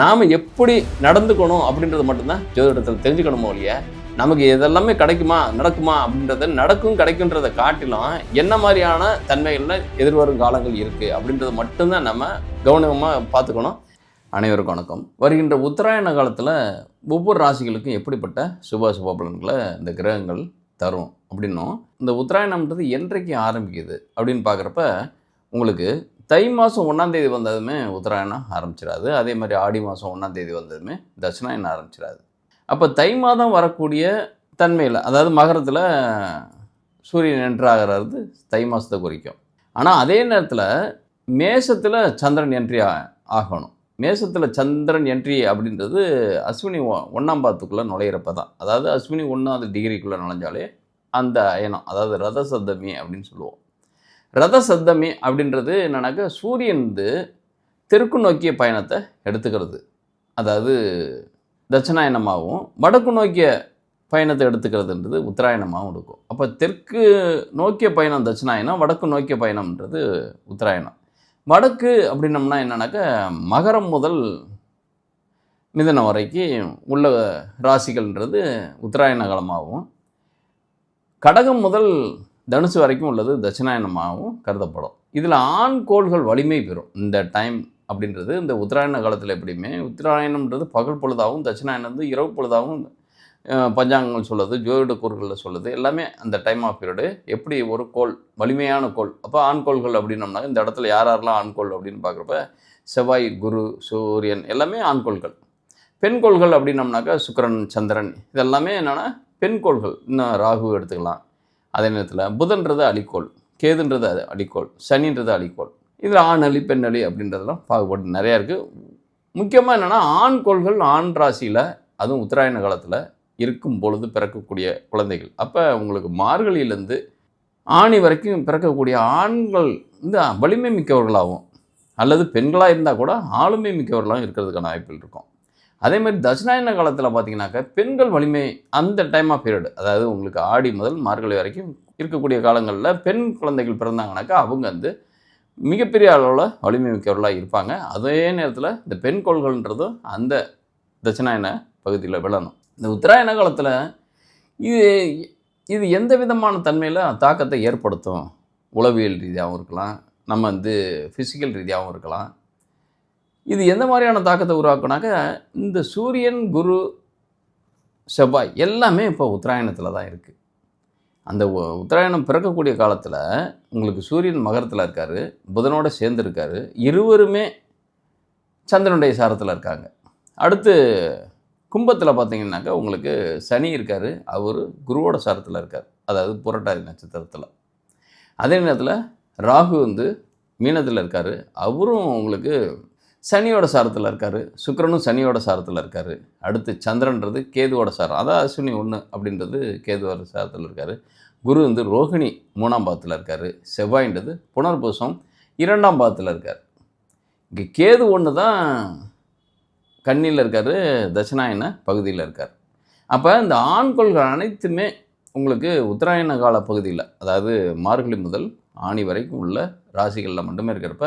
நாம் எப்படி நடந்துக்கணும் அப்படின்றது மட்டும்தான் ஜோதிடத்தில் தெரிஞ்சுக்கணுமோ இல்லையா நமக்கு இதெல்லாமே கிடைக்குமா நடக்குமா அப்படின்றத நடக்கும் கிடைக்குன்றதை காட்டிலும் என்ன மாதிரியான தன்மைகளில் எதிர்வரும் காலங்கள் இருக்குது அப்படின்றத மட்டும்தான் நம்ம கவனமாக பார்த்துக்கணும். அனைவருக்கும் வணக்கம். வருகின்ற உத்தராயண காலத்தில் ஒவ்வொரு ராசிகளுக்கும் எப்படிப்பட்ட சுப சுப பலன்களை இந்த கிரகங்கள் தரும் அப்படின்னும் இந்த உத்தராயணம்ன்றது என்றைக்கு ஆரம்பிக்குது அப்படின்னு பார்க்குறப்ப உங்களுக்கு தை மாதம் ஒன்றாந்தேதி வந்ததுமே உத்தராயணம் ஆரம்பிச்சிடாது. அதே மாதிரி ஆடி மாதம் ஒன்றாந்தேதி வந்ததுமே தட்சிணாயணம் ஆரம்பிச்சிடாது. அப்போ தை மாதம் வரக்கூடிய தன்மையில் அதாவது மகரத்தில் சூரியன் என்ட்ராகிறது தை மாதத்தை குறிக்கும். ஆனால் அதே நேரத்தில் மேசத்தில் சந்திரன் என்ட்ரி ஆகணும். மேசத்தில் சந்திரன் என்ட்ரி அப்படின்றது அஸ்வினி ஒ- பாத்துக்குள்ளே நுழையிறப்ப தான் அதாவது அஸ்வினி ஒன்றாவது டிகிரிக்குள்ளே நுழைஞ்சாலே அந்த அயனம் அதாவது ரத சப்தமி அப்படின்னு சொல்லுவோம். ரத சப்தமி அப்படின்றது என்னன்னாக்கா சூரியன் வந்து தெற்கு நோக்கிய பயணத்தை எடுத்துக்கிறது. அதாவது தட்சிணாயனமாகவும் வடக்கு நோக்கிய பயணத்தை எடுத்துக்கிறதுன்றது உத்தராயணமாகவும் இருக்கும். அப்போ தெற்கு நோக்கிய பயணம் தட்சிணாயனம் வடக்கு நோக்கிய பயணம்ன்றது உத்தராயணம். வடக்கு அப்படின்னம்னா என்னன்னாக்கா மகரம் முதல் மிதனம் வரைக்கும் உள்ள ராசிகள்ன்றது உத்தராயண காலமாகவும் கடகம் முதல் தனுசு வரைக்கும் உள்ளது தட்சிணாயனமாகவும் கருதப்படும். இதில் ஆண் கோள்கள் வலிமை பெறும். இந்த டைம் அப்படின்றது இந்த உத்தராயண காலத்தில் எப்படியுமே உத்தராயணம்ன்றது பகல் பொழுதாகவும் தட்சிணாயனம் வந்து இரவு பொழுதாகவும் பஞ்சாங்கங்கள் சொல்லுது ஜோதிட கூறுகளில் சொல்லுது எல்லாமே அந்த டைம் ஆஃப் பீரியடு எப்படி ஒரு கோள் வலிமையான கோள் அப்போ ஆண் கோள்கள் அப்படின்னம்னா இந்த இடத்துல யார் யாரெல்லாம் ஆண் கோள் அப்படின்னு பார்க்குறப்ப செவ்வாய் குரு சூரியன் எல்லாமே ஆண் கோள்கள். பெண் கோள்கள் அப்படின்னம்னாக்கா சுக்கரன் சந்திரன் இதெல்லாமே என்னென்னா பெண் கோள்கள். இன்னும் ராகு எடுத்துக்கலாம். அதே நேரத்தில் புதன்றது அலிக்கோள் கேதுன்றது அது அடிக்கோள் சனின்றது அழிக்கோள் இதில் ஆண் அலி பெண் அலி அப்படின்றதெல்லாம் பாகுபாடு நிறையா இருக்குது முக்கியமாக என்னென்னா ஆண் கோள்கள் ஆண் ராசியில் அதுவும் உத்தராயண காலத்தில் இருக்கும் பொழுது பிறக்கக்கூடிய குழந்தைகள். அப்போ உங்களுக்கு மார்கழியிலேருந்து ஆணி வரைக்கும் பிறக்கக்கூடிய ஆண்கள் இந்த வலிமை மிக்கவர்களாகவும் அல்லது பெண்களாக இருந்தால் கூட ஆளுமை மிக்கவர்களாகவும் இருக்கிறதுக்கான வாய்ப்புகள் இருக்கும். அதே மாதிரி தட்சிணாயன காலத்தில் பார்த்தீங்கன்னாக்கா பெண்கள் வலிமை அந்த டைம் ஆஃப் பீரியட் அதாவது உங்களுக்கு ஆடி முதல் மார்கழி வரைக்கும் இருக்கக்கூடிய காலங்களில் பெண் குழந்தைகள் பிறந்தாங்கனாக்கா அவங்க வந்து மிகப்பெரிய அளவில் வலிமை மிக்கவர்களாக இருப்பாங்க. அதே நேரத்தில் இந்த பெண் கோள்கள்ன்றதும் அந்த தட்சிணாயன பகுதியில் விழணும். இந்த உத்தராயண காலத்தில் இது இது எந்த விதமான தன்மையில் தாக்கத்தை ஏற்படுத்தும்? உளவியல் ரீதியாகவும் இருக்கலாம் நம்ம வந்து ஃபிசிக்கல் ரீதியாகவும் இருக்கலாம். இது எந்த மாதிரியான தாக்கத்தை உருவாக்குனாக்க இந்த சூரியன் குரு செவ்வாய் எல்லாமே இப்போ உத்தராயணத்தில் தான் இருக்குது அந்த உத்தராயணம் பிறக்கக்கூடிய காலத்தில் உங்களுக்கு சூரியன் மகரத்தில் இருக்கார் புதனோடு சேர்ந்துருக்காரு இருவருமே சந்திரனுடைய சாரத்தில் இருக்காங்க. அடுத்து கும்பத்தில் பார்த்தீங்கன்னாக்கா உங்களுக்கு சனி இருக்கார் அவர் குருவோட சாரத்தில் இருக்கார் அதாவது புரட்டாதி நட்சத்திரத்தில். அதே நேரத்தில் ராகு வந்து மீனத்தில் இருக்கார் அவரும் உங்களுக்கு சனியோட சாரத்தில் இருக்கார். சுக்கரனும் சனியோட சாரத்தில் இருக்கார். அடுத்து சந்திரன்றது கேதுவோட சாரம். அதான் அஸ்வினி ஒன்று அப்படின்றது கேதுவோட சாரத்தில் இருக்கார். குரு வந்து ரோகிணி மூணாம் பாதத்தில் இருக்கார். செவ்வாயின்றது புனர்பூசம் இரண்டாம் பாதத்தில் இருக்கார். இங்கே கேது ஒன்று தான் கண்ணியில் இருக்கார் தட்சிணாயன பகுதியில் இருக்கார். அப்போ இந்த ஆண் கொள்கள் அனைத்துமே உங்களுக்கு உத்தராயண கால பகுதியில் அதாவது மார்கழி முதல் ஆணி வரைக்கும் உள்ள ராசிகளில் மட்டுமே இருக்கிறப்ப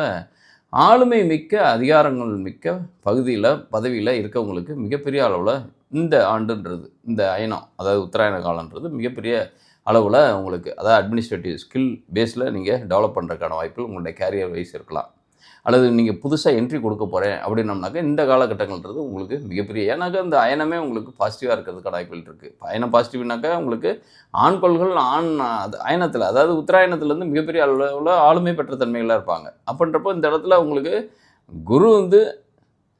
ஆளுமை மிக்க அதிகாரங்கள் மிக்க பகுதியில் பதவியில் இருக்கவங்களுக்கு மிகப்பெரிய அளவில் இந்த ஆண்டுன்றது இந்த அயனம் அதாவது உத்தராயண காலன்றது மிகப்பெரிய அளவில் உங்களுக்கு அதாவது அட்மினிஸ்ட்ரேட்டிவ் ஸ்கில் பேஸில் நீங்கள் டெவலப் பண்ணுறதுக்கான வாய்ப்பில் உங்களுடைய கேரியர் வைஸ் இருக்கலாம். அல்லது நீங்கள் புதுசாக என்ட்ரி கொடுக்க போகிறேன் அப்படின்னம்னாக்கா இந்த காலகட்டங்கள்ன்றது உங்களுக்கு மிகப்பெரிய ஏன்னாக்கா இந்த அயனமே உங்களுக்கு பாசிட்டிவாக இருக்கிறதுக்கான வாய்ப்புகள் இருக்குது அயனம் பாசிட்டிவ்னாக்கா உங்களுக்கு ஆண் கொள்கள் ஆண் அது அயனத்தில் அதாவது உத்தராயணத்துலேருந்து மிகப்பெரிய அளவில் ஆளுமை பெற்ற தன்மைகளாக இருப்பாங்க. அப்படின்றப்போ இந்த இடத்துல உங்களுக்கு குரு வந்து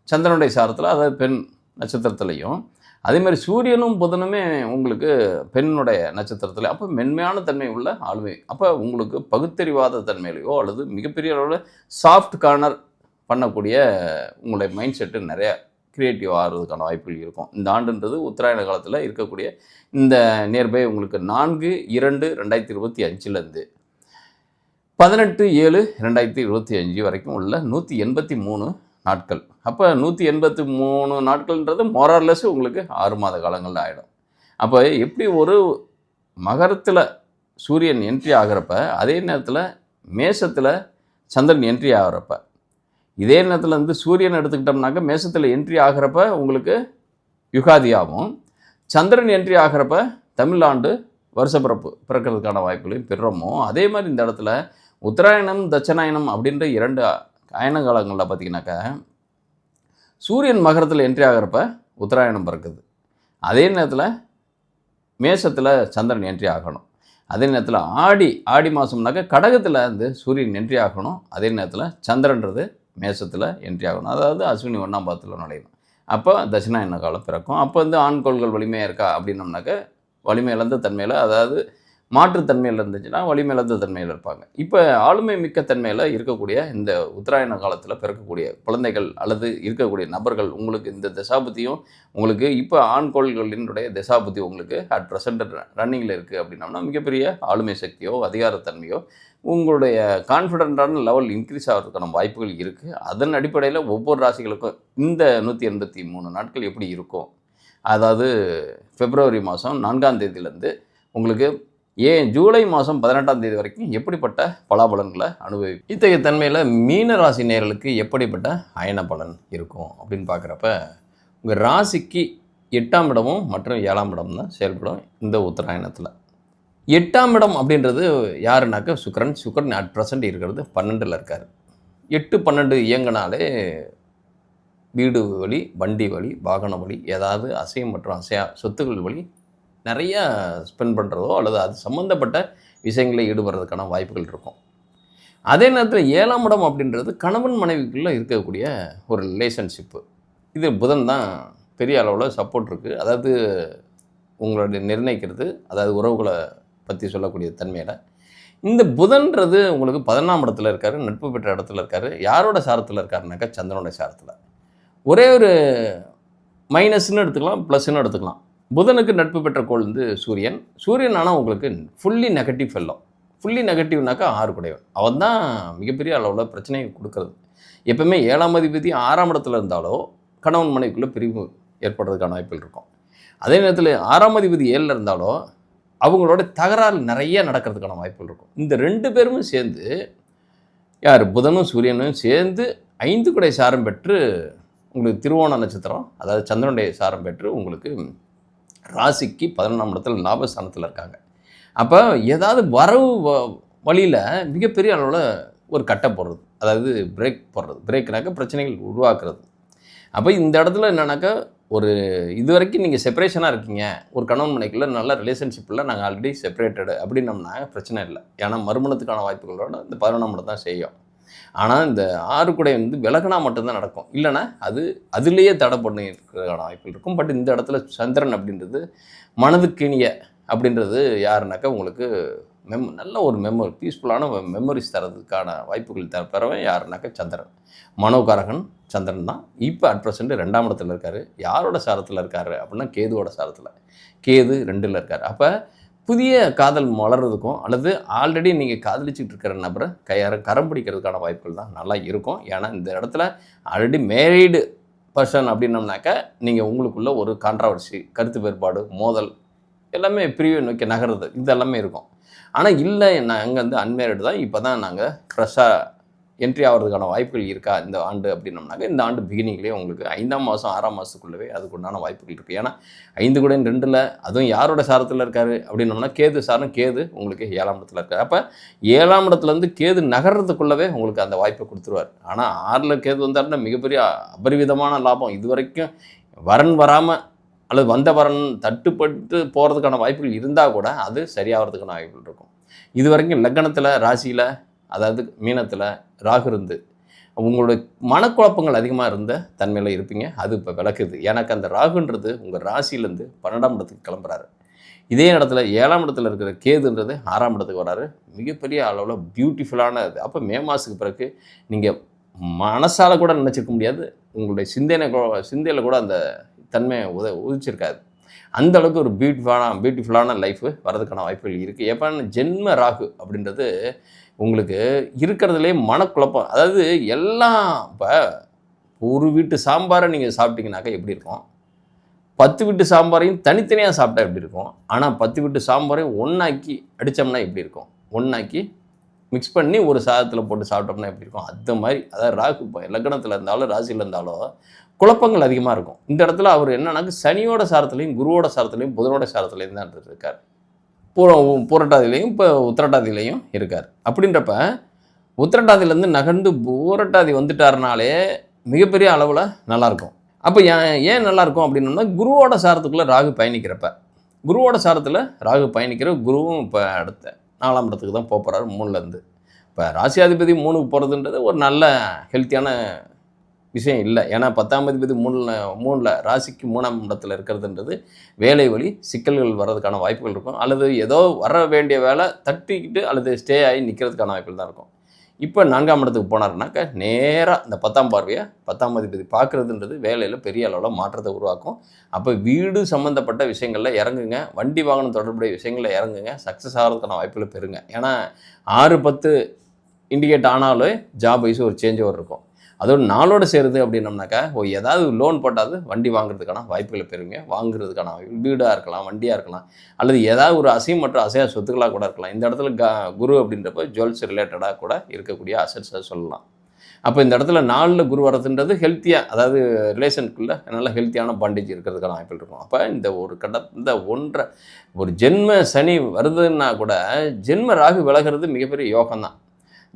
சந்திரனுடைய சாரத்தில் அதாவது பெண் நட்சத்திரத்துலையும் அதே மாதிரி சூரியனும் புதனுமே உங்களுக்கு பெண்ணுடைய நட்சத்திரத்தில் அப்போ மென்மையான தன்மை உள்ள ஆளுமை. அப்போ உங்களுக்கு பகுத்தறிவாத தன்மையிலையோ அல்லது மிகப்பெரிய அளவில் சாஃப்ட் கார்னர் பண்ணக்கூடிய உங்களுடைய மைண்ட் செட்டு நிறையா க்ரியேட்டிவ் ஆகிறதுக்கான வாய்ப்புகள் இருக்கும். இந்த ஆண்டுன்றது உத்தராயண காலத்தில் இருக்கக்கூடிய இந்த நியர்பை உங்களுக்கு நான்கு இரண்டு ரெண்டாயிரத்தி இருபத்தி அஞ்சுலேருந்து பதினெட்டு ஏழு ரெண்டாயிரத்தி இருபத்தி அஞ்சு வரைக்கும் உள்ள நூற்றி எண்பத்தி மூணு நாட்கள். அப்போ நூற்றி எண்பத்தி மூணு நாட்கள்ன்றது மொரர்லெஸ் உங்களுக்கு ஆறு மாத காலங்கள் ஆகிடும் அப்போ எப்படி ஒரு மகரத்தில் சூரியன் என்ட்ரி ஆகிறப்ப அதே நேரத்தில் மேசத்தில் சந்திரன் என்ட்ரி ஆகிறப்ப இதே நேரத்தில் வந்து சூரியன் எடுத்துக்கிட்டோம்னாக்க மேசத்தில் என்ட்ரி ஆகிறப்ப உங்களுக்கு யுகாதி ஆகும். சந்திரன் என்ட்ரி ஆகிறப்ப தமிழ்நாடு வருஷப்பிறப்பு பிறக்கிறதுக்கான வாய்ப்புகளையும் பெறுறோமோ அதே மாதிரி இந்த இடத்துல உத்தராயணம் தட்சணாயணம் அப்படின்ற இரண்டு அயன காலங்களில் பார்த்தீங்கன்னாக்கா சூரியன் மகரத்தில் என்ட்ரி ஆகிறப்ப உத்தராயணம் பிறக்குது. அதே நேரத்தில் மேசத்தில் சந்திரன் என்ட்ரி ஆகணும். அதே நேரத்தில் ஆடி ஆடி மாதம்னாக்கா கடகத்தில் வந்து சூரியன் என்ட்ரி ஆகணும். அதே நேரத்தில் சந்திரன்றது மேசத்தில் என்ட்ரி ஆகணும். அதாவது அஸ்வினி ஒன்றாம் பாதத்தில் நுழையணும். அப்போ தட்சிணாயன காலம் பிறக்கும். அப்போ வந்து ஆண்கோள்கள் வலிமையாக இருக்கா அப்படின்னம்னாக்க வலிமை இழந்த தன்மையில் அதாவது மாற்றுத்தன்மையில் இருந்துச்சுன்னா வலிமை தன்மையில் இருப்பாங்க. இப்போ ஆளுமை மிக்க தன்மையில் இருக்கக்கூடிய இந்த உத்தராயண காலத்தில் பிறக்கக்கூடிய குழந்தைகள் அல்லது இருக்கக்கூடிய நபர்கள் உங்களுக்கு இந்த திசாபுத்தியும் உங்களுக்கு இப்போ ஆண் கோள்களினுடைய திசாபுத்தி உங்களுக்கு அட் ப்ரெசண்ட் ரன்னிங்கில் இருக்குது அப்படின்னம்னா மிகப்பெரிய ஆளுமை சக்தியோ அதிகாரத்தன்மையோ உங்களுடைய கான்ஃபிடென்ட்டான லெவல் இன்க்ரீஸ் ஆகிறதுக்கான வாய்ப்புகள் இருக்குது அதன் அடிப்படையில் ஒவ்வொரு ராசிகளுக்கும் இந்த நூற்றி எண்பத்தி மூணு நாட்கள் எப்படி இருக்கும்? அதாவது பிப்ரவரி மாதம் நான்காம் தேதியிலேருந்து உங்களுக்கு ஏன் ஜூலை மாதம் பதினெட்டாம் தேதி வரைக்கும் எப்படிப்பட்ட பலாபலன்களை அனுபவி இத்தகைய தன்மையில் மீன ராசி நேர்களுக்கு எப்படிப்பட்ட அயன பலன் இருக்கும் அப்படின்னு பார்க்குறப்ப உங்கள் ராசிக்கு எட்டாம் இடமும் மற்றும் ஏழாம் இடம் தான் செயல்படும் இந்த உத்தராயணத்தில். எட்டாம் இடம் அப்படின்றது யாருனாக்க சுக்கரன் சுக்கரன் அட் ப்ரெசண்ட் இருக்கிறது பன்னெண்டில் இருக்கார். எட்டு பன்னெண்டு இயங்கினாலே வீடு வழி வண்டி வழி வாகன வழி ஏதாவது அசையம் மற்றும் அசையா சொத்துக்கள் வழி நிறையா ஸ்பெண்ட் பண்ணுறதோ அல்லது அது சம்மந்தப்பட்ட விஷயங்களில் ஈடுபடுறதுக்கான வாய்ப்புகள் இருக்கும். அதே நேரத்தில் ஏழாம் இடம் அப்படின்றது கணவன் மனைவிக்குள்ளே இருக்கக்கூடிய ஒரு ரிலேஷன்ஷிப்பு இது புதன் தான் பெரிய அளவில் சப்போர்ட் இருக்குது அதாவது உங்களுடைய நிர்ணயிக்கிறது அதாவது உறவுகளை பற்றி சொல்லக்கூடிய தன்மையில். இந்த புதன்றது உங்களுக்கு பதினாம் இடத்துல இருக்கார் நட்பு பெற்ற இடத்துல இருக்கார். யாரோட சாரத்தில் இருக்காருனாக்கா சந்திரனோட சாரத்தில். ஒரே ஒரு மைனஸ்ன்னு எடுத்துக்கலாம் ப்ளஸ்ன்னு எடுத்துக்கலாம். புதனுக்கு நட்பு பெற்ற கோள் வந்து சூரியன். சூரியன் ஆனால் உங்களுக்கு ஃபுல்லி நெகட்டிவ் ஃபெல்லோ ஃபுல்லி நெகட்டிவ்னாக்கா ஆறு குடையவன். அவன் தான் மிகப்பெரிய அளவில் பிரச்சனையை கொடுக்கறது. எப்பவுமே ஏழாம் அதிபதி ஆறாம் இடத்துல இருந்தாலோ கணவன் மனைவிக்குள்ளே பிரிவு ஏற்படுறதுக்கான வாய்ப்புகள் இருக்கும். அதே நேரத்தில் ஆறாம் அதிபதி ஏழில் இருந்தாலோ அவங்களோட தகராறு நிறைய நடக்கிறதுக்கான வாய்ப்புகள் இருக்கும். இந்த ரெண்டு பேருமே சேர்ந்து யார்? புதனும் சூரியனும் சேர்ந்து ஐந்து குடை சாரம் பெற்று உங்களுக்கு திருவோண நட்சத்திரம் அதாவது சந்திரனுடைய சாரம் பெற்று உங்களுக்கு ராசிக்கு பதினொன்றாம் இடத்துல லாபஸ்தானத்தில் இருக்காங்க. அப்போ ஏதாவது வரவு வழியில் மிகப்பெரிய அளவில் ஒரு கட்டை போடுறது. அதாவது பிரேக் போடுறது. பிரேக்னாக்க பிரச்சனைகள் உருவாக்குறது. அப்போ இந்த இடத்துல என்னன்னாக்கா ஒரு இது வரைக்கும் நீங்கள் செப்பரேஷனாக இருக்கீங்க. ஒரு கணவன் மனைக்குள்ள நல்ல ரிலேஷன்ஷிப்பில் நாங்கள் ஆல்ரெடி செப்பரேட்டடு அப்படின்னம்னா பிரச்சனை இல்லை. ஏன்னா மறுமணத்துக்கான வாய்ப்புகளோட இந்த பதினொன்றாம் இடம் தான் செய்யும். ஆனால் இந்த ஆறு குடை வந்து விலகினா மட்டும்தான் நடக்கும். இல்லைன்னா அது அதுலேயே தடை பண்ணி வாய்ப்புகள் இருக்கும். பட் இந்த இடத்துல சந்திரன் அப்படின்றது மனதுக்கினிய அப்படின்றது யாருனாக்கா உங்களுக்கு மெம் நல்ல ஒரு மெமரி பீஸ்ஃபுல்லான மெமரிஸ் தரதுக்கான வாய்ப்புகள் தர பெறவன் யாருனாக்கா சந்திரன். மனோகாரகன் சந்திரன் தான். இப்போ அட் ப்ரெசென்ட் ரெண்டாம் இடத்துல இருக்கார். யாரோட சாரத்தில் இருக்கார் அப்படின்னா கேதுவோட சாரத்தில். கேது ரெண்டில் இருக்கார். அப்போ புதிய காதல் மலர்றதுக்கும் அல்லது ஆல்ரெடி நீங்கள் காதலிச்சுட்டு இருக்கிற நபரை கையார கரம் பிடிக்கிறதுக்கான வாய்ப்புகள் தான் நல்லா இருக்கும். ஏன்னா இந்த இடத்துல ஆல்ரெடி மேரீடு பர்சன் அப்படின்னம்னாக்கா நீங்கள் உங்களுக்குள்ள ஒரு கான்ட்ரவர்சி கருத்து வேறுபாடு மோதல் எல்லாமே பிரிவை நோக்கி நகர்றது இது எல்லாமே இருக்கும். ஆனால் இல்லை நான் வந்து அன்மேரிடு தான். இப்போ தான் நாங்கள் ஃப்ரெஷ்ஷாக என்ட்ரி ஆகிறதுக்கான வாய்ப்புகள் இருக்கா இந்த ஆண்டு அப்படின்னம்னாக்க இந்த ஆண்டு பிகினிங்லேயே உங்களுக்கு ஐந்தாம் மாதம் ஆறாம் மாதத்துக்குள்ளவே அதுக்குண்டான வாய்ப்புகள் இருக்குது ஏன்னா ஐந்து கூட ரெண்டில் அதுவும் யாரோட சாரத்தில் இருக்கார் அப்படின்னோம்னா கேது சாரம் கேது உங்களுக்கு ஏழாம் இடத்துல இருக்கார். அப்போ ஏழாம் இடத்துலேருந்து கேது நகர்றதுக்குள்ளவே உங்களுக்கு அந்த வாய்ப்பை கொடுத்துருவார். ஆனால் ஆறில் கேது வந்தாருன்னா மிகப்பெரிய அபரிவிதமான லாபம். இது வரைக்கும் வரன் வராமல் அல்லது வந்த வரன் தட்டுப்பட்டு போகிறதுக்கான வாய்ப்புகள் இருந்தால் கூட அது சரியாகிறதுக்கான வாய்ப்புகள் இருக்கும். இது வரைக்கும் லக்கணத்தில் ராசியில் அதாவது மீனத்தில் ராகு இருந்து உங்களுடைய மனக்குழப்பங்கள் அதிகமாக இருந்த தன்மையில் இருப்பீங்க. அது இப்போ விளக்குது. எனக்கு அந்த ராகுன்றது உங்கள் ராசியிலேருந்து பன்னெண்டாம் இடத்துக்கு கிளம்புறாரு. இதே இடத்துல ஏழாம் இடத்துல இருக்கிற கேதுன்றது ஆறாம் இடத்துக்கு வராரு. மிகப்பெரிய அளவில் பியூட்டிஃபுல்லான இது. அப்போ மே மாதத்துக்கு பிறகு நீங்கள் மனசால் கூட நினச்சிருக்க முடியாது. உங்களுடைய சிந்தனை சிந்தையில் கூட அந்த தன்மையை உத உதிச்சிருக்காது. அந்த அளவுக்கு ஒரு பியூட்டிஃபுல்லான பியூட்டிஃபுல்லான லைஃப் வரதுக்கான வாய்ப்புகள் இருக்குது எப்போ ஜென்ம ராகு அப்படின்றது உங்களுக்கு இருக்கிறதுலே மனக்குழப்பம். அதாவது எல்லாம் இப்போ ஒரு வீட்டு சாம்பாரை நீங்கள் சாப்பிட்டீங்கனாக்கா எப்படி இருக்கும்? பத்து வீட்டு சாம்பாரையும் தனித்தனியாக சாப்பிட்டா எப்படி இருக்கும்? ஆனால் பத்து வீட்டு சாம்பாரையும் ஒன்றாக்கி அடித்தோம்னா எப்படி இருக்கும்? ஒன்றாக்கி மிக்ஸ் பண்ணி ஒரு சாதத்தில் போட்டு சாப்பிட்டோம்னா எப்படி இருக்கும்? அந்த மாதிரி அதாவது ராகு இப்போ லக்னத்தில் இருந்தாலும் ராசியில் இருந்தாலும் குழப்பங்கள் அதிகமாக இருக்கும். இந்த இடத்துல அவர் என்னன்னாக்க சனியோட சாரத்துலையும் குருவோட சாரத்துலையும் புதனோட சாரத்துலையும் தான் இருக்கார். பூர பூரட்டாதிலையும் இப்போ உத்திரட்டாதிலையும் இருக்கார். அப்படின்றப்ப உத்திரட்டாதிலேருந்து நகர்ந்து பூரட்டாதி வந்துட்டாருனாலே மிகப்பெரிய அளவில் நல்லாயிருக்கும் அப்போ ஏன் ஏன் நல்லாயிருக்கும் அப்படின்னோம்னா குருவோட சாரத்துக்குள்ளே ராகு பயணிக்கிறப்ப. குருவோட சாரத்தில் ராகு பயணிக்கிற குருவும் இப்போ அடுத்த நாலாம் இடத்துக்கு தான் போக போகிறாரு மூணுலேருந்து. இப்போ ராசியாதிபதி மூணுக்கு போகிறதுன்றது ஒரு நல்ல ஹெல்த்தியான விஷயம் இல்லை. ஏன்னா பத்தாம் அதிபதி மூணில் மூணில் ராசிக்கு மூணாம் இடத்துல இருக்கிறதுன்றது வேலை வழி சிக்கல்கள் வர்றதுக்கான வாய்ப்புகள் இருக்கும். அல்லது ஏதோ வர வேண்டிய வேலை தட்டிக்கிட்டு அல்லது ஸ்டே ஆகி நிற்கிறதுக்கான வாய்ப்புகள் தான் இருக்கும். இப்போ நான்காம் இடத்துக்கு போனார்னாக்கா நேராக இந்த பத்தாம் பார்வையை பத்தாம் அதிபதி பார்க்குறதுன்றது வேலையில் பெரிய அளவில் மாற்றத்தை உருவாக்கும். அப்போ வீடு சம்மந்தப்பட்ட விஷயங்களில் இறங்குங்க. வண்டி வாகனம் தொடர்புடைய விஷயங்களில் இறங்குங்க. சக்ஸஸ் ஆகிறதுக்கான வாய்ப்புகளை பெறுங்க. ஏன்னா ஆறு பத்து இண்டிகேட் ஆனாலே ஜாப் வைஸ் ஒரு சேஞ்ச் ஓவர் இருக்கும். அதோட நாளோடு சேருது அப்படின்னம்னாக்கா ஓ ஏதாவது லோன் போட்டாது வண்டி வாங்குறதுக்கான வாய்ப்புகளை பெறுவீங்க வாங்குறதுக்கான வீடாக இருக்கலாம் வண்டியாக இருக்கலாம் அல்லது ஏதாவது ஒரு அசையும் மற்றும் அசையா சொத்துக்களாக கூட இருக்கலாம். இந்த இடத்துல க குரு அப்படின்றப்ப ஜுவல்ஸ் ரிலேட்டடாக கூட இருக்கக்கூடிய அசட்ஸை சொல்லலாம். அப்போ இந்த இடத்துல நாளில் குரு வரதுன்றது ஹெல்த்தியாக அதாவது ரிலேஷனுக்குள்ளே நல்ல ஹெல்த்தியான பாண்டேஜ் இருக்கிறதுக்கான வாய்ப்புகள் இருக்கும். அப்போ இந்த ஒரு கட இந்த ஒன்றை ஒரு ஜென்ம சனி வருதுன்னா கூட ஜென்ம ராகு விலகிறது மிகப்பெரிய யோகம் தான்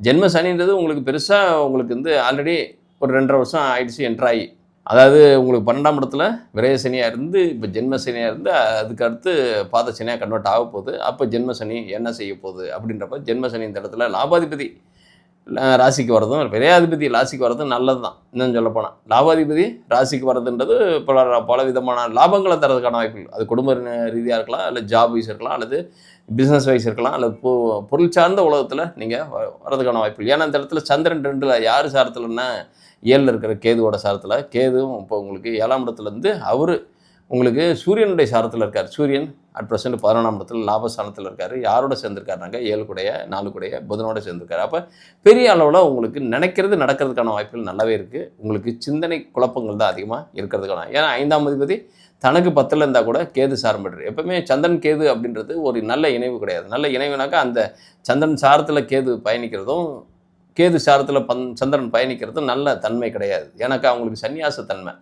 ஜென்ம சனின்றது உங்களுக்கு பெருசாக உங்களுக்கு வந்து ஆல்ரெடி ஒரு ரெண்டரை வருஷம் ஆயிடுச்சு என்ட்ராயி அதாவது உங்களுக்கு பன்னெண்டாம் இடத்துல விரய சனியாக இருந்து இப்போ ஜென்ம சனியாக இருந்து அதுக்கு அடுத்து பாத சனியாக கன்வெர்ட் ஆக போகுது. அப்போ ஜென்ம சனி என்ன செய்ய போகுது? அப்படின்றப்ப ஜென்ம சனி இந்த இடத்துல லாபாதிபதி. ராசிக்கு வரதும் விரையாதிபதி ராசிக்கு வரதும் நல்லது தான் இன்னும் சொல்லப்போனால் லாபாதிபதி ராசிக்கு வர்றதுன்றது பல பல விதமான லாபங்களை தரதுக்கான வாய்ப்புகள். அது குடும்ப ரீதியாக இருக்கலாம் இல்லை ஜாப் வைஸ் இருக்கலாம் அல்லது பிஸ்னஸ் வைஸ் இருக்கலாம் அல்லது பொ பொருள் சார்ந்த உலகத்தில் நீங்கள் வரதுக்கான வாய்ப்புகள். ஏன்னா இந்த இடத்துல சந்திரன் ரெண்டில் யார் சாரத்துலன்னா ஏழில் இருக்கிற கேதுவோட சாரத்தில் கேதுவும் இப்போ உங்களுக்கு ஏழாம் இடத்துலேருந்து அவர் உங்களுக்கு சூரியனுடைய சாரத்தில் இருக்கார். சூரியன் அட் ப்ரெசென்ட் பதினொன்றாம் இடத்துல லாபஸ்தானத்தில் இருக்கார். யாரோட சேர்ந்துருக்காருனாங்க? ஏழு கூடைய நாலு குடைய புதனோட சேர்ந்துருக்காரு. அப்போ பெரிய அளவில் உங்களுக்கு நினைக்கிறது நடக்கிறதுக்கான வாய்ப்புகள் நல்லாவே இருக்குது உங்களுக்கு சிந்தனை குழப்பங்கள் தான் அதிகமாக இருக்கிறதுக்கான. ஏன்னா ஐந்தாம் அதிபதி தனக்கு பத்தில் இருந்தால் கூட கேது சாரம் எப்பவுமே சந்திரன் கேது அப்படின்றது ஒரு நல்ல இணைவு கிடையாது. நல்ல இணைவுனாக்கா அந்த சந்திரன் சாரத்தில் கேது பயணிக்கிறதும் கேது சாரத்தில் பந் சந்திரன் பயணிக்கிறதும் நல்ல தன்மை கிடையாது. ஏன்னாக்கா அவங்களுக்கு சன்னியாச தன்மை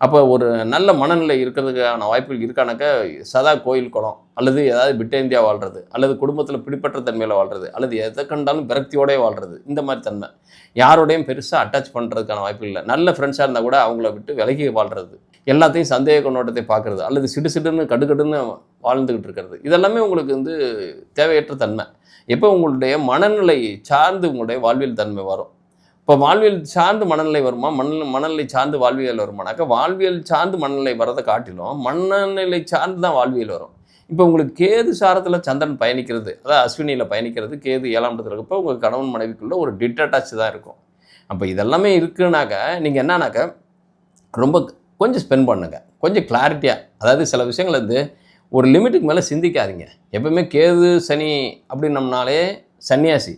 அப்போ ஒரு நல்ல மனநிலை இருக்கிறதுக்கான வாய்ப்புகள் இருக்கானாக்கா சதா கோயில் குளம் அல்லது ஏதாவது பிட்டேந்தியா வாழ்கிறது அல்லது குடும்பத்தில் பிடிப்பற்ற தன்மையில் வாழ்கிறது அல்லது எதை கண்டாலும் விரக்தியோடய வாழ்கிறது இந்த மாதிரி தன்மை. யாரோடையும் பெருசாக அட்டாச் பண்ணுறதுக்கான வாய்ப்பு இல்லை. நல்ல ஃப்ரெண்ட்ஸாக இருந்தால் கூட அவங்கள விட்டு விலகி வாழ்கிறது எல்லாத்தையும் சந்தேக கண்ணோட்டத்தை பார்க்குறது அல்லது சிடு சிடுன்னு கடுகடுன்னு வாழ்ந்துக்கிட்டு இருக்கிறது. இதெல்லாமே உங்களுக்கு வந்து தேவையற்ற தன்மை. எப்போ உங்களுடைய மனநிலை சார்ந்து உங்களுடைய வாழ்வியல் தன்மை வரும். இப்போ வாழ்வியல் சார்ந்து மனநிலை வருமா? மணல் மனநிலை சார்ந்து வாழ்வியல் வருமானாக்கா வாழ்வியல் சார்ந்து மனநிலை வரதை காட்டிலும் மனநிலை சார்ந்து தான் வாழ்வியல் வரும். இப்போ உங்களுக்கு கேது சாரத்தில் சந்திரன் பயணிக்கிறது அதாவது அஸ்வினியில் பயணிக்கிறது கேது ஏழாம் இடத்துல இருக்கப்போ உங்கள் கணவன் மனைவிக்குள்ளே ஒரு டிட்டட்டாச் தான் இருக்கும். அப்போ இதெல்லாமே இருக்குனாக்க நீங்கள் என்னன்னாக்க ரொம்ப கொஞ்சம் ஸ்பெண்ட் பண்ணுங்க. கொஞ்சம் கிளாரிட்டியாக அதாவது சில விஷயங்கள் வந்து ஒரு லிமிட்டுக்கு மேலே சிந்திக்காதீங்க. எப்பவுமே கேது சனி அப்படின்னம்னாலே சன்னியாசி.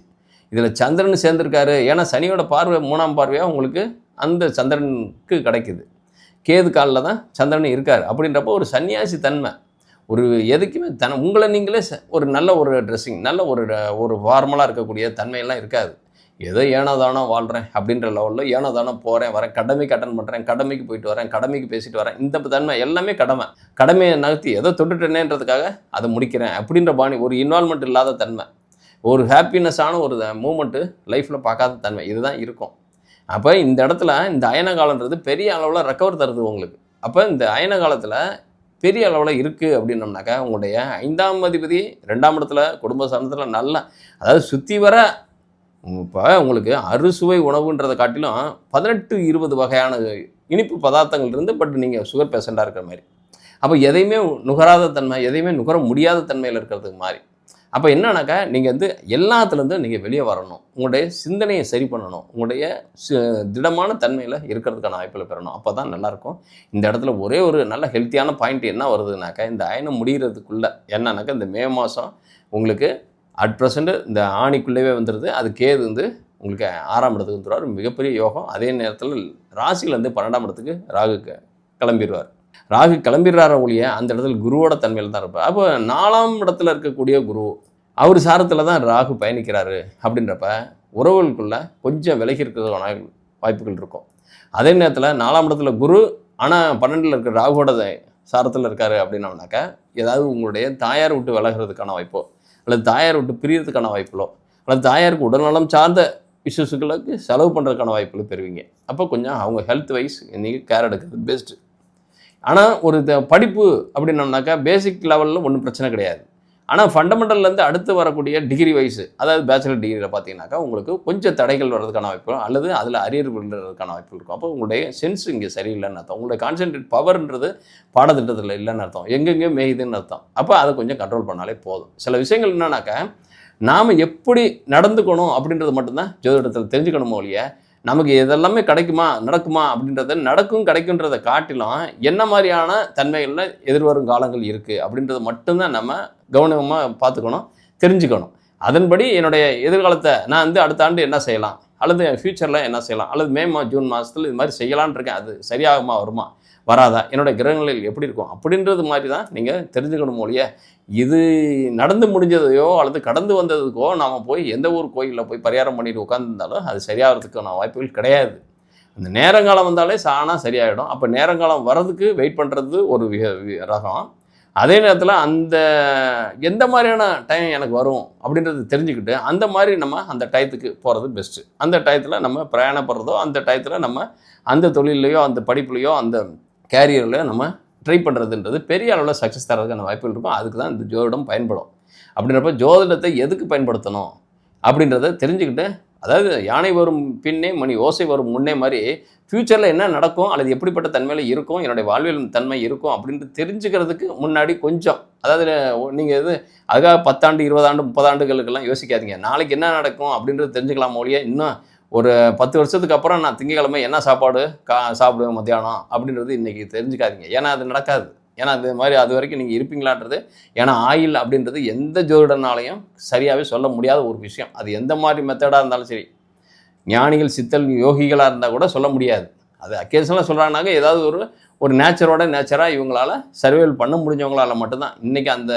இதில் சந்திரன் சேர்ந்துருக்காரு. ஏன்னா சனியோட பார்வை மூணாம் பார்வையாக உங்களுக்கு அந்த சந்திரனுக்கு கிடைக்குது. கேது காலில் தான் சந்திரன் இருக்கார். அப்படின்றப்போ ஒரு சன்னியாசி தன்மை. ஒரு எதுக்குமே தன உங்களை நீங்களே ச- ஒரு நல்ல ஒரு ட்ரெஸ்ஸிங் நல்ல ஒரு ஒரு ஃபார்மலாக இருக்கக்கூடிய தன்மையெல்லாம் இருக்காது. ஏதோ ஏனோ தானோ வாழ்கிறேன் அப்படின்ற லெவலில் ஏனோ தானோ போகிறேன் வரேன் கடமைக்கு அட்டன் பண்ணுறேன் கடமைக்கு போயிட்டு வரேன் கடமைக்கு பேசிட்டு வரேன். இந்த தன்மை எல்லாமே கடமை. கடமையை நகர்த்தி ஏதோ தொட்டுட்டேனேன்றதுக்காக அதை முடிக்கிறேன் அப்படின்ற பாணி ஒரு இன்வால்மெண்ட் இல்லாத தன்மை. ஒரு ஹாப்பினஸ்ஸான ஒரு மூமெண்ட்டு லைஃப்பில் பார்க்காத தன்மை. இதுதான் இருக்கும். அப்போ இந்த இடத்துல இந்த அயன காலன்றது பெரிய அளவில் ரெக்கவர் தருது உங்களுக்கு. அப்போ இந்த அயன காலத்தில் பெரிய அளவில் இருக்குது அப்படின்னம்னாக்கா உங்களுடைய ஐந்தாம் அதிபதி ரெண்டாம் இடத்துல குடும்ப சார்ந்தத்தில் நல்ல அதாவது சுற்றி வர இப்போ உங்களுக்கு அறுசுவை உணவுன்றதை காட்டிலும் பதினெட்டு இருபது வகையான இனிப்பு பதார்த்தங்கள் இருந்து பட் நீங்கள் சுகர் பேஷண்ட்டாக இருக்கிற மாதிரி. அப்போ எதையுமே நுகராத தன்மை எதையுமே நுகர முடியாத தன்மையில் இருக்கிறதுக்கு மாதிரி அப்போ என்னன்னாக்கா நீங்கள் வந்து எல்லாத்துலேருந்து நீங்கள் வெளியே வரணும். உங்களுடைய சிந்தனையை சரி பண்ணணும். உங்களுடைய திடமான தன்மையில் இருக்கிறதுக்கான வாய்ப்பில் பெறணும். அப்போ தான் நல்லாயிருக்கும். இந்த இடத்துல ஒரே ஒரு நல்ல ஹெல்த்தியான பாயிண்ட் என்ன வருதுனாக்கா இந்த அயனம் முடிகிறதுக்குள்ளே என்னன்னாக்கா இந்த மே மாதம் உங்களுக்கு அட் ப்ரெசண்ட் இந்த ஆணிக்குள்ளேயே வந்துடுது அது கேது வந்து உங்களுக்கு ஆறாம் இடத்துக்கு வந்துடுவார் மிகப்பெரிய யோகம். அதே நேரத்தில் ராசியிலேருந்து பன்னெண்டாம் இடத்துக்கு ராகு கிளம்பிடுவார் ராகு கிளம்பிடுறார ஒழிய அந்த இடத்துல குருவோட தன்மையில் தான் இருப்பார். அப்போ நாலாம் இடத்துல இருக்கக்கூடிய குரு அவர் சாரத்தில் தான் ராகு பயணிக்கிறாரு அப்படின்றப்ப உறவுகளுக்குள்ள கொஞ்சம் விலகி இருக்கிறதுக்கான வாய்ப்புகள் இருக்கும். அதே நேரத்தில் நாலாம் இடத்துல குரு ஆனால் பன்னெண்டில் இருக்கிற ராகுவோட சாரத்தில் இருக்காரு அப்படின்னோம்னாக்கா ஏதாவது உங்களுடைய தாயார் விட்டு விலகிறதுக்கான வாய்ப்போ அல்லது தாயார் விட்டு பிரியறதுக்கான வாய்ப்புகளோ அல்லது தாயாருக்கு உடல்நலம் சார்ந்த இஷ்யூஸுகளுக்கு செலவு பண்ணுறதுக்கான வாய்ப்புகள் பெறுவீங்க. அப்போ கொஞ்சம் அவங்க ஹெல்த் வைஸ் நீங்கள் கேர் எடுக்கிறது பெஸ்ட்டு ஆனால் ஒரு த- படிப்பு அப்படின்னோம்னாக்கா பேசிக் லெவலில் ஒன்றும் பிரச்சனை கிடையாது. ஆனால் ஃபண்டமெண்டல்லேருந்து அடுத்து வரக்கூடிய டிகிரி வைஸ் அதாவது பேச்சுலர் டிகிரியில் பார்த்தீங்கன்னாக்கா உங்களுக்கு கொஞ்சம் தடைகள் வர்றதுக்கான வாய்ப்பு அல்லது அதில் அரியர் விழுறதுக்கான வாய்ப்பு இருக்கும். அப்போ உங்களுடைய சென்ஸ் இங்கே சரியில்லைன்னு அர்த்தம். உங்களுடைய கான்சென்ட்ரேட் பவர்ன்றது பாடத்திட்டத்தில் இல்லைன்னு அர்த்தம். எங்கெங்கே மேயுதுன்னு அர்த்தம். அப்போ அதை கொஞ்சம் கண்ட்ரோல் பண்ணாலே போதும். சில விஷயங்கள் என்னன்னாக்கா நாம் எப்படி நடந்துக்கணும் அப்படின்றது மட்டும்தான் ஜோதிடத்தில் தெரிஞ்சுக்கணுமோ இல்லையா நமக்கு இதெல்லாமே கிடைக்குமா நடக்குமா அப்படின்றத நடக்கும் கிடைக்குன்றதை காட்டிலும் என்ன மாதிரியான தன்மைகளில் எதிர்வரும் காலங்கள் இருக்குது அப்படின்றத மட்டும்தான் நம்ம கவனமாக பார்த்துக்கணும் தெரிஞ்சுக்கணும். அதன்படி என்னுடைய எதிர்காலத்தை நான் வந்து அடுத்த ஆண்டு என்ன செய்யலாம்? அல்லது என் ஃப்யூச்சரில் என்ன செய்யலாம்? அல்லது மே மா ஜூன் மாதத்தில் இது மாதிரி செய்யலான்னு இருக்கேன் அது சரியாகுமா வருமா வராதா? என்னுடைய கிரகங்களில் எப்படி இருக்கும் அப்படின்றது மாதிரி தான் நீங்கள் தெரிஞ்சுக்கணும் மொழியை இது நடந்து முடிஞ்சதையோ அல்லது கடந்து வந்ததுக்கோ நாம் போய் எந்த ஒரு கோயிலில் போய் பரிகாரம் பண்ணிட்டு உட்காந்துருந்தாலும் அது சரியாகிறதுக்கான வாய்ப்புகள் கிடையாது. அந்த நேரங்காலம் வந்தாலே சாணா சரியாயிடும். அப்போ நேரங்காலம் வர்றதுக்கு வெயிட் பண்ணுறது ஒரு வி- ரகம். அதே நேரத்தில் அந்த எந்த மாதிரியான டைம் எனக்கு வரும் அப்படின்றது தெரிஞ்சுக்கிட்டு அந்த மாதிரி நம்ம அந்த டயத்துக்கு போகிறது பெஸ்ட்டு அந்த டயத்தில் நம்ம பிரயாணப்படுறதோ அந்த டயத்தில் நம்ம அந்த தொழிலையோ அந்த படிப்புலையோ அந்த கேரியர்லையோ நம்ம ட்ரை பண்ணுறதுன்றது பெரிய அளவில் சக்ஸஸ் தரதுக்கான வாய்ப்புகள் இருக்கும். அதுக்கு தான் இந்த ஜோதிடம் பயன்படும். அப்படின்றப்ப ஜோதிடத்தை எதுக்கு பயன்படுத்தணும்? அப்படின்றத தெரிஞ்சுக்கிட்டு அதாவது யானை வரும் பின்னே மணி ஓசை வரும் முன்னே மாதிரி ஃப்யூச்சரில் என்ன நடக்கும்? அல்லது எப்படிப்பட்ட தன்மையில் இருக்கும்? என்னுடைய வாழ்வியல் தன்மை இருக்கும்? அப்படின்ட்டு தெரிஞ்சுக்கிறதுக்கு முன்னாடி கொஞ்சம். அதாவது நீங்கள் இது அதுக்காக பத்தாண்டு இருபதாண்டு முப்பதாண்டுகளுக்கெல்லாம் யோசிக்காதீங்க. நாளைக்கு என்ன நடக்கும்? அப்படின்றது தெரிஞ்சுக்கலாம் ஒழிய இன்னும் ஒரு பத்து வருஷத்துக்கு அப்புறம் நான் திங்கக்கிழமை என்ன சாப்பாடு கா சாப்பிடுவேன் மத்தியானம் அப்படின்றது இன்றைக்கி தெரிஞ்சுக்காதீங்க. ஏன்னா அது நடக்காது. ஏன்னா அது மாதிரி அது வரைக்கும் நீங்கள் இருப்பீங்களான்றது ஏன்னா ஆயில் அப்படின்றது எந்த ஜோதிடனாலையும் சரியாகவே சொல்ல முடியாத ஒரு விஷயம். அது எந்த மாதிரி மெத்தடாக இருந்தாலும் சரி ஞானிகள் சித்தல் யோகிகளாக இருந்தால் கூட சொல்ல முடியாது. அது அக்கேஷனலாக சொல்கிறாங்கனாக்க ஏதாவது ஒரு ஒரு நேச்சரோட நேச்சராக இவங்களால் சர்வைவல் பண்ண முடிஞ்சவங்களால் மட்டும்தான். இன்றைக்கி அந்த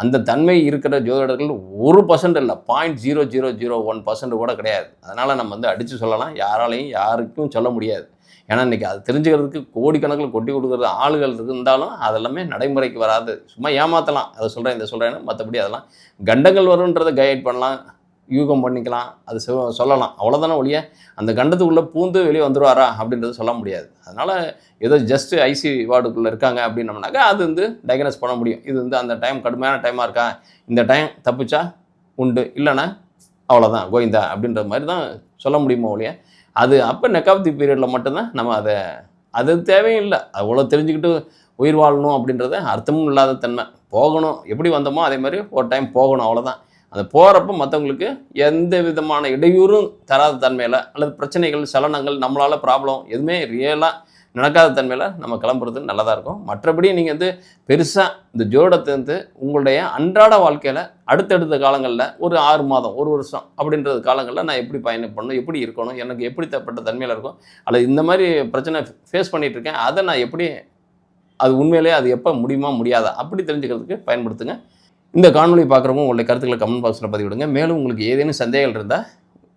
அந்த தன்மை இருக்கிற ஜோதிடர்கள் ஒரு பர்சன்ட் இல்லை point zero zero zero one percent கூட கிடையாது. அதனால் நம்ம வந்து அடித்து சொல்லலாம். யாராலையும் யாருக்கும் சொல்ல முடியாது. ஏன்னா இன்றைக்கி அது தெரிஞ்சுக்கிறதுக்கு கோடிக்கணக்கில் கொட்டி கொடுக்குறது ஆளுகள் இருந்தாலும் அதெல்லாமே நடைமுறைக்கு வராது. சும்மா ஏமாற்றலாம் அதை சொல்கிறேன் இதை சொல்கிறேன்னு மற்றபடி அதெல்லாம் கண்டங்கள் வருன்றதை கைட் பண்ணலாம். யூகம் பண்ணிக்கலாம் அது சொல்லலாம். அவ்வளோதானே ஒழிய அந்த கண்டத்துக்குள்ளே பூந்து வெளியே வந்துடுவாரா அப்படின்றது சொல்ல முடியாது. அதனால் ஏதோ ஜஸ்ட்டு ஐசி வார்டுக்குள்ளே இருக்காங்க அப்படின்னம்னாக்கா அது வந்து டயக்னஸ் பண்ண முடியும். இது வந்து அந்த டைம் கடுமையான டைமாக இருக்கா? இந்த டைம் தப்பிச்சா உண்டு. இல்லைன்னா அவ்வளோதான் கோவிந்தா அப்படின்ற மாதிரி தான் சொல்ல முடியுமோ ஒழிய அது அப்போ நெக்காப்தி பீரியடில் மட்டும்தான் நம்ம அதை அது தேவையும் இல்லை அவ்வளோ தெரிஞ்சுக்கிட்டு உயிர் வாழணும் அப்படின்றது அர்த்தமும் இல்லாத தன்மை. போகணும். எப்படி வந்தோமோ அதே மாதிரி ஒரு டைம் போகணும் அவ்வளோதான் அது போகிறப்ப மற்றவங்களுக்கு எந்த விதமான இடையூறும் தராத தன்மையில் அல்லது பிரச்சனைகள் சலனங்கள் நம்மளால் ப்ராப்ளம் எதுவுமே ரியலாக நடக்காத தன்மையில் நம்ம கிளம்புறது நல்லதாக இருக்கும். மற்றபடி நீங்கள் வந்து பெருசாக இந்த ஜோடத்தை வந்து உங்களுடைய அன்றாட வாழ்க்கையில் அடுத்தடுத்த காலங்களில் ஒரு ஆறு மாதம் ஒரு வருஷம் அப்படின்றது காலங்களில் நான் எப்படி பயணம் பண்ணணும் எப்படி இருக்கணும் எனக்கு எப்படி தப்பட்ட தன்மையில் இருக்கும் அல்லது இந்த மாதிரி பிரச்சனை ஃபேஸ் பண்ணிகிட்ருக்கேன் அதை நான் எப்படி அது உண்மையிலேயே அது எப்போ முடியுமா முடியாதா அப்படி தெரிஞ்சுக்கிறதுக்கு பயன்படுத்துங்க. இந்த காணொலி பார்க்குறவங்க உங்களுடைய கருத்துக்களை கமெண்ட் பாக்ஸில் பதிவிடுங்க. மேலும் உங்களுக்கு ஏதேனும் சந்தேகங்கள் இருந்தால்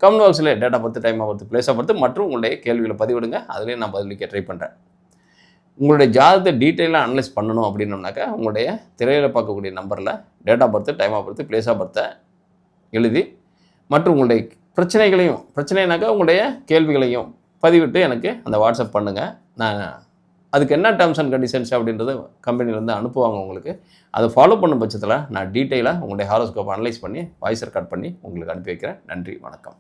கமெண்ட் பாக்ஸில் டேட்டா பொறுத்து டைமாக பொறுத்து பிளேஸை பொறுத்து மற்றும் உங்களுடைய கேள்விகளை பதிவிடுங்க. அதிலே நான் பதிலளிக்க ட்ரை பண்ணுறேன் உங்களுடைய ஜாதகத்தை டீட்டெயிலாக அனலைஸ் பண்ணணும் அப்படின்னோம்னாக்கா உங்களுடைய திரையில் பார்க்கக்கூடிய நம்பரில் டேட்டா பர்த்து டைமாக பர்த்து பிளேஸாக பர்த்தை எழுதி மற்றும் உங்களுடைய பிரச்சனைகளையும் பிரச்சனைனாக்கா உங்களுடைய கேள்விகளையும் பதிவிட்டு எனக்கு அந்த வாட்ஸ்அப் பண்ணுங்கள் நான் அதுக்கு என்ன டேர்ம்ஸ் அண்ட் கண்டிஷன்ஸ் அப்படின்றது கம்பெனிலேருந்து அனுப்புவாங்க உங்களுக்கு. அதை ஃபாலோ பண்ணும் பட்சத்தில் நான் டீட்டெயிலாக உங்களுடைய ஹாரோஸ்கோப் அனலைஸ் பண்ணி வாய்ஸ் ரெக்கார்ட் பண்ணி உங்களுக்கு அனுப்பி வைக்கிறேன். நன்றி வணக்கம்.